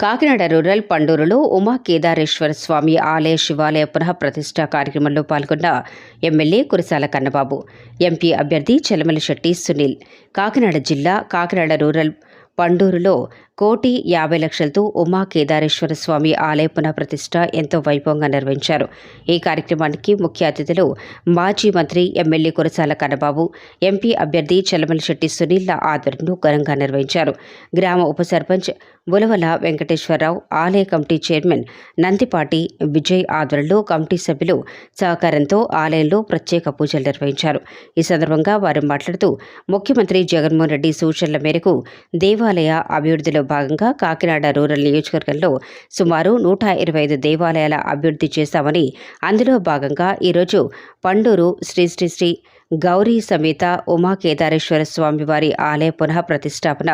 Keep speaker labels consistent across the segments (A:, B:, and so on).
A: Kakinada rural పండూరులో ఉమా కేదారేశ్వర స్వామి ఆలయ శివాలయ పునః ప్రతిష్ట కార్యక్రమంలో పాల్గొన్న ఎమ్మెల్యే కురసాల కన్నబాబు ఎంపీ అభ్యర్థి చెలమల శెట్టి సునీల్. కాకినాడ జిల్లా కాకినాడ రూరల్ పండూరులో కోటి యాభై లక్షలతో ఉమా కేదారేశ్వర స్వామి ఆలయ పునఃప్రతిష్ట ఎంతో వైభవంగా నిర్వహించారు. ఈ కార్యక్రమానికి ముఖ్య అతిథులు మాజీ మంత్రి ఎమ్మెల్యే కురసాల కన్నబాబు ఎంపీ అభ్యర్థి చలమల శెట్టి సునీళ్ళ ఆధ్వర్యంలో ఘనంగా నిర్వహించారు. గ్రామ ఉప సర్పంచ్ బులవల వెంకటేశ్వరరావు ఆలయ కమిటీ చైర్మన్ నందిపాటి విజయ్ ఆధ్వర్యంలో కమిటీ సభ్యులు సహకారంతో ఆలయంలో ప్రత్యేక పూజలు నిర్వహించారు. ఈ సందర్భంగా వారు మాట్లాడుతూ ముఖ్యమంత్రి జగన్మోహన్ రెడ్డి సూచనల మేరకు దేవాలయ అభివృద్ధిలో భాగంగా కాకినాడ రూరల్ నియోజకవర్గంలో సుమారు నూట ఇరవై ఐదు దేవాలయాల అభివృద్ధి చేశామని అందులో భాగంగా ఈరోజు పండూరు శ్రీ శ్రీ శ్రీ గౌరీ సమేత ఉమా కేదారేశ్వర స్వామివారి ఆలయ పునః ప్రతిష్టాపన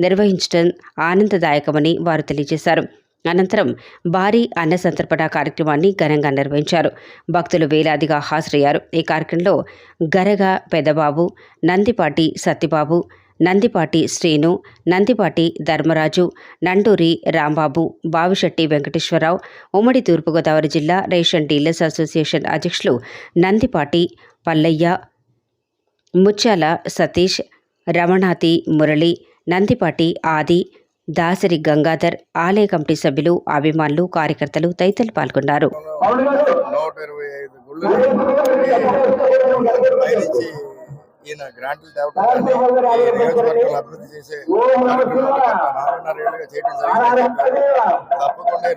A: నిర్వహించడం ఆనందదాయకమని వారు తెలియజేశారు. అనంతరం భారీ అన్న సంతర్పణ కార్యక్రమాన్ని ఘనంగా నిర్వహించారు. భక్తులు వేలాదిగా హాజరయ్యారు. ఈ కార్యక్రమంలో గరగ పెదబాబు నందిపాటి సత్యబాబు నందిపాటి శ్రీను నందిపాటి ధర్మరాజు నండూరి రాంబాబు బావిశెట్టి వెంకటేశ్వరరావు ఉమ్మడి తూర్పుగోదావరి జిల్లా రేషన్ డీలర్స్ అసోసియేషన్ అధ్యక్షులు నందిపాటి పల్లయ్య ముత్యాల సతీష్ రమణాతి మురళి నందిపాటి ఆది దాసరి గంగాధర్ ఆలయ కమిటీ సభ్యులు అభిమానులు కార్యకర్తలు తదితరులు పాల్గొన్నారు.
B: ఈయన గ్రాంట్లు ఈ నియోజకవర్గాలు అభివృద్ధి చేసే చేయడం. తప్పకుండా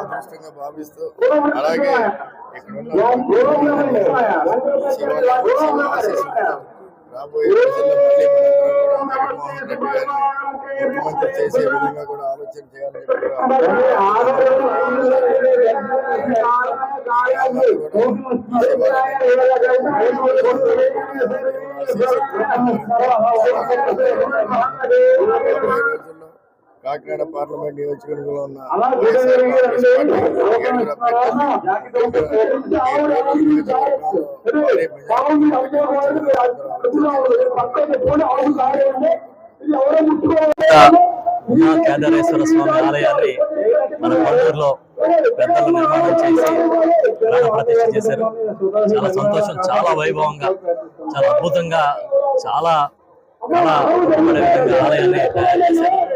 B: అదృష్టంగా భావిస్తూ అలాగే ఇక్కడ ఉన్న రాబోయే రోజుల్లో మళ్ళీ మనందరం కూడా జగన్మోహన్ రెడ్డి గారిని ముఖ్యమంత్రి చేసే విధంగా కూడా ఆలోచన చేయాలని చెప్పి కూడా రాబోయే రోజుల్లో కాకినాడ పార్లమెంట్ నియోజకవర్గంలో ఉన్న
C: కేదారేశ్వర స్వామి ఆలయాన్ని మన పండూరులో పెద్దలు నిర్మాణం చేసి ప్రాణ ప్రతిష్ఠ చేశారు చాలా సంతోషం చాలా వైభవంగా చాలా అద్భుతంగా చాలా చాలా విధంగా ఆలయాన్ని తయారు చేశారు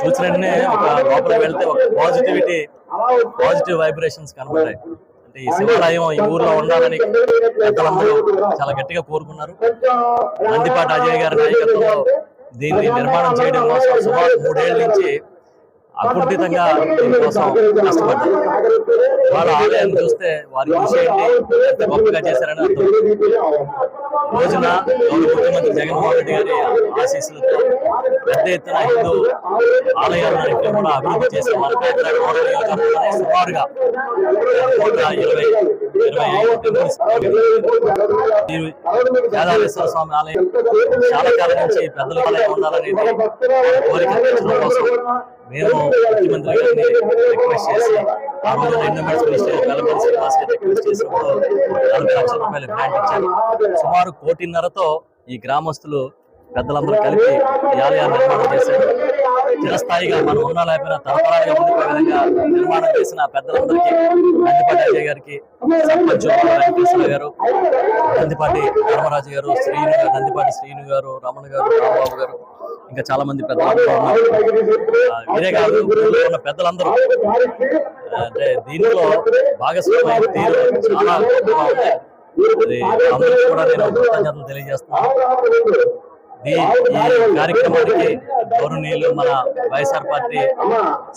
C: చూసిన వెంటనే ఒక లోపల వెళ్తే ఒక పాజిటివిటీ పాజిటివ్ వైబ్రేషన్స్ కనబడ్డాయి అంటే ఈ శివాలయం ఈ ఊర్లో ఉండాలని పెద్దలందరూ చాలా గట్టిగా కోరుకున్నారు. నందిపాటి అజయ్ గారి నాయకత్వంలో దీన్ని నిర్మాణం చేయడం కోసం సుమారు మూడేళ్ళ నుంచి అకుంఠితంగా దీనికోసం కష్టపడ్డారు. వాళ్ళ ఆలయాన్ని చూస్తే వారి కృషి ఏంటి ఎంత గొప్పగా చేశారని అర్థం. రోజున గౌరవ ముఖ్యమంత్రి జగన్మోహన్ రెడ్డి గారి ఆశీస్సులతో పెద్ద ఎత్తున హిందూ ఆలయాలను ఇక్కడ కూడా అభివృద్ధి చేసే రూరల్ నియోజకవర్గంలోనే సుమారుగా ఇరవై స్వామి ఆలయం చాలా కాలం నుంచి పెద్దల ఆలయం ఉండాలనేది కోరిక కోసం. మేము ముఖ్యమంత్రి గారిని రిక్వెస్ట్ చేసి రిక్వెస్ట్ చేసినప్పుడు నలభై లక్షల రూపాయలు గ్రాంట్ ఇచ్చారు. సుమారు కోటిన్నరతో ఈ గ్రామస్తులు పెద్దలందరూ కలిపి ఈ ఆలయాన్ని నిర్మాణం చేశారు. చిరస్థాయిగా మనం ఉన్నా లేకపోయినా తరతరాలుగా ఉండిపోయే విధంగా నిర్మాణం చేసిన పెద్దలందరికీ నందిపాటి అజయ్ గారికి సర్పంచ్ వెంకటేశ్వర గారు నందిపాటి ధర్మరాజు గారు శ్రీను గారు నందిపాటి శ్రీను గారు రమణ గారు రాంబాబు గారు ఇంకా చాలా మంది పెద్దలందరూ ఉన్నారు. ఇదే కాదు ఊళ్ళో ఉన్న పెద్దలందరూ అంటే దీనిలో భాగస్వామ్యం తీరు చాలా ఉంది. అది అందరికీ కూడా నేను కృతజ్ఞతలు తెలియజేస్తున్నాను. ఈ కార్యక్రమానికి గౌరవనీయులు మన YSR party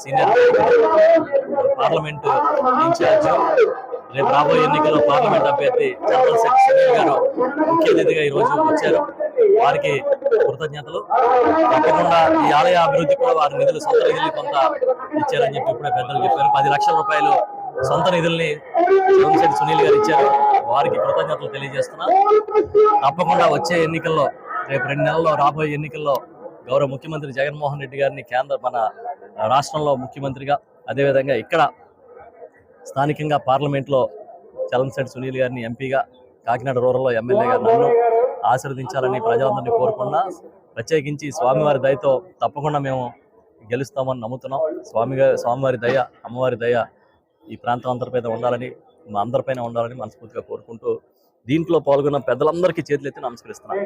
C: senior parliament incharge. రేపు రాబోయే ఎన్నికల్లో పార్లమెంట్ అభ్యర్థి చంద్రబాబు శెట్టి సునీల్ గారు ముఖ్య అతిథిగా ఈ రోజు వచ్చారు. వారికి కృతజ్ఞతలు. తప్పకుండా ఈ ఆలయ అభివృద్ధి కూడా వారి నిధులు సొంత నిధులు కొంత ఇచ్చారని చెప్పి ఇప్పుడే పెద్దలు చెప్పారు. పది లక్షల రూపాయలు సొంత నిధుల్ని శివంశెట్టి సునీల్ గారు ఇచ్చారు. వారికి కృతజ్ఞతలు తెలియజేస్తున్నా. తప్పకుండా వచ్చే ఎన్నికల్లో రేపు రెండు నెలల్లో రాబోయే ఎన్నికల్లో గౌరవ ముఖ్యమంత్రి జగన్మోహన్ రెడ్డి గారిని కేంద్ర మన రాష్ట్రంలో ముఖ్యమంత్రిగా అదేవిధంగా ఇక్కడ స్థానికంగా పార్లమెంట్లో చలంశెట్టి సునీల్ గారిని ఎంపీగా కాకినాడ రూరల్లో ఎమ్మెల్యేగా నన్ను ఆశీర్వదించాలని ప్రజలందరినీ కోరుకున్నా ప్రత్యేకించి స్వామివారి దయతో తప్పకుండా మేము గెలుస్తామని నమ్ముతున్నాం. స్వామి స్వామివారి దయ అమ్మవారి దయ ఈ ప్రాంతం అందరిపై ఉండాలని మా అందరిపైన ఉండాలని మనస్ఫూర్తిగా కోరుకుంటూ దీంట్లో పాల్గొన్న పెద్దలందరికీ చేతులెత్తి నమస్కరిస్తున్నాను.